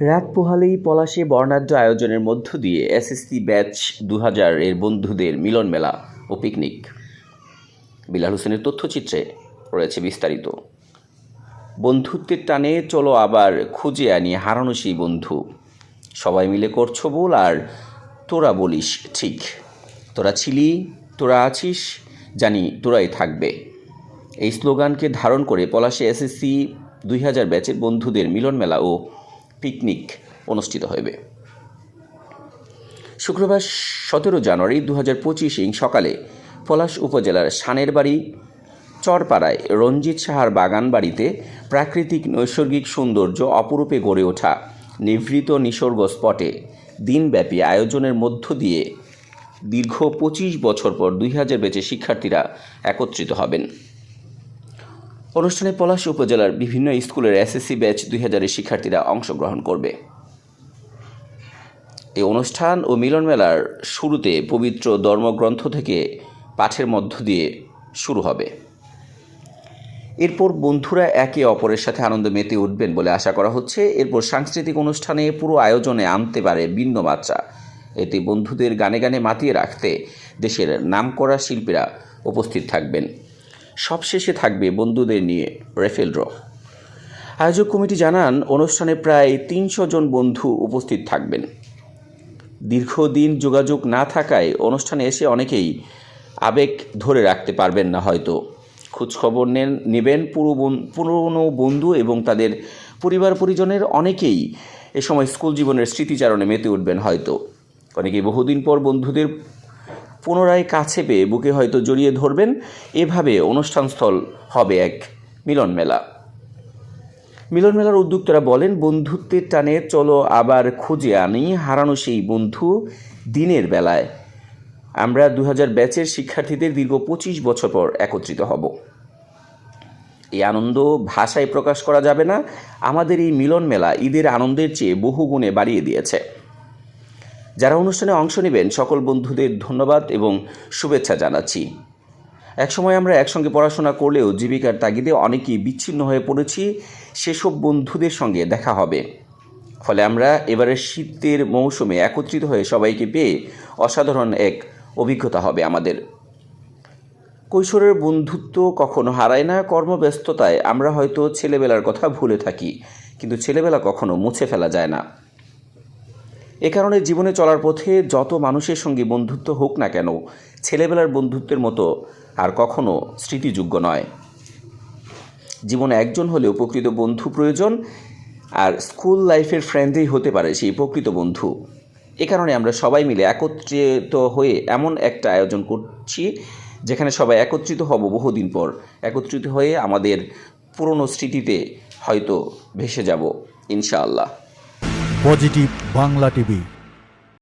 রাত পোহালেই পলাশে বর্ণাঢ্য আয়োজনের মধ্য দিয়ে এসএসসি ব্যাচ দু হাজার এর বন্ধুদের মিলন মেলা ও পিকনিক। বিলাল হোসেনের তথ্যচিত্রে রয়েছে বিস্তারিত। বন্ধুত্বের টানে চলো আবার খুঁজে আনি হারানো সেই বন্ধু। সবাই মিলে করছ বল আর তোরা বলিস ঠিক। তোরা ছিলি, তোরা আছিস, জানি তোরাই থাকবে। এই স্লোগানকে ধারণ করে পলাশে এসএসসি দুই হাজার ব্যাচের বন্ধুদের মিলন মেলা ও পিকনিক অনুষ্ঠিত হবে শুক্রবার সতেরো জানুয়ারি দু হাজার পঁচিশ ইং সকালে পলাশ উপজেলার সানের বাড়ি চরপাড়ায় রঞ্জিত সাহার বাগান বাড়িতে প্রাকৃতিক নৈসর্গিক সৌন্দর্য অপরূপে গড়ে ওঠা নিভৃত নিসর্গ স্পটে দিনব্যাপী আয়োজনের মধ্য দিয়ে দীর্ঘ পঁচিশ বছর পর দুই হাজার বেচে শিক্ষার্থীরা একত্রিত হবেন। অনুষ্ঠানে পলাশ উপজেলার বিভিন্ন স্কুলের এসএসসি ব্যাচ দুই হাজারের শিক্ষার্থীরা অংশগ্রহণ করবে। এই অনুষ্ঠান ও মিলন মেলার শুরুতে পবিত্র ধর্মগ্রন্থ থেকে পাঠের মধ্য দিয়ে শুরু হবে। এরপর বন্ধুরা একে অপরের সাথে আনন্দ মেতে উঠবেন বলে আশা করা হচ্ছে। এরপর সাংস্কৃতিক অনুষ্ঠানে পুরো আয়োজনে আনতে পারে ভিন্ন মাত্রা। এতে বন্ধুদের গানে গানে মাতিয়ে রাখতে দেশের নামকরা শিল্পীরা উপস্থিত থাকবেন। সবশেষে থাকবে বন্ধুদের নিয়ে রেফেল ড্র। আয়োজক কমিটি জানান, অনুষ্ঠানে প্রায় তিনশো জন বন্ধু উপস্থিত থাকবেন। দীর্ঘদিন যোগাযোগ না থাকায় অনুষ্ঠানে এসে অনেকেই আবেগ ধরে রাখতে পারবেন না হয়তো। খোঁজখবর নেন, নেবেন পুরো পুরনো বন্ধু এবং তাদের পরিবার পরিজনের অনেকেই এ সময় স্কুল জীবনের স্মৃতিচারণে মেতে উঠবেন হয়তো। অনেকেই বহুদিন পর বন্ধুদের পুনরায় কাছে পেয়ে বুকে হয়তো জড়িয়ে ধরবেন। এভাবে অনুষ্ঠানস্থল হবে এক মিলন মেলা। মিলন মেলার উদ্যোক্তারা বলেন বন্ধুত্বের টানে চলো আবার খুঁজে আনি, হারানো সেই বন্ধু দিনের বেলায়। আমরা দু হাজার ব্যাচের শিক্ষার্থীদের দীর্ঘ পঁচিশ বছর পর একত্রিত হব। এই আনন্দ ভাষায় প্রকাশ করা যাবে না। আমাদের এই মিলন মেলা ঈদের আনন্দের চেয়ে বহু গুণে বাড়িয়ে দিয়েছে। যারা অনুষ্ঠানে অংশ নেবেন, সকল বন্ধুদের ধন্যবাদ এবং শুভেচ্ছা জানাচ্ছি। একসময় আমরা একসঙ্গে পড়াশোনা করলেও জীবিকার তাগিদে অনেকেই বিচ্ছিন্ন হয়ে পড়েছি, সেসব বন্ধুদের সঙ্গে দেখা হবে। ফলে আমরা এবারের শীতের মৌসুমে একত্রিত হয়ে সবাইকে পেয়ে অসাধারণ এক অভিজ্ঞতা হবে আমাদের। কৈশোরের বন্ধুত্ব কখনো হারায় না, কর্মব্যস্ততায় আমরা হয়তো ছেলেবেলার কথা ভুলে থাকি, কিন্তু ছেলেবেলা কখনো মুছে ফেলা যায় না। এ কারণে জীবনে চলার পথে যত মানুষের সঙ্গে বন্ধুত্ব হোক না কেন, ছেলেবেলার বন্ধুত্বের মতো আর কখনো স্মৃতিযোগ্য নয়। জীবনে একজন হলেও প্রকৃত বন্ধু প্রয়োজন, আর স্কুল লাইফের ফ্রেন্ডেই হতে পারে সেই প্রকৃত বন্ধু। এ কারণে আমরা সবাই মিলে একত্রিত হয়ে এমন একটা আয়োজন করছি, যেখানে সবাই একত্রিত হব বহুদিন পর। একত্রিত হয়ে আমাদের পুরনো স্মৃতিতে হয়তো ভেসে যাব, ইনশাআল্লাহ। Positive Bangla TV.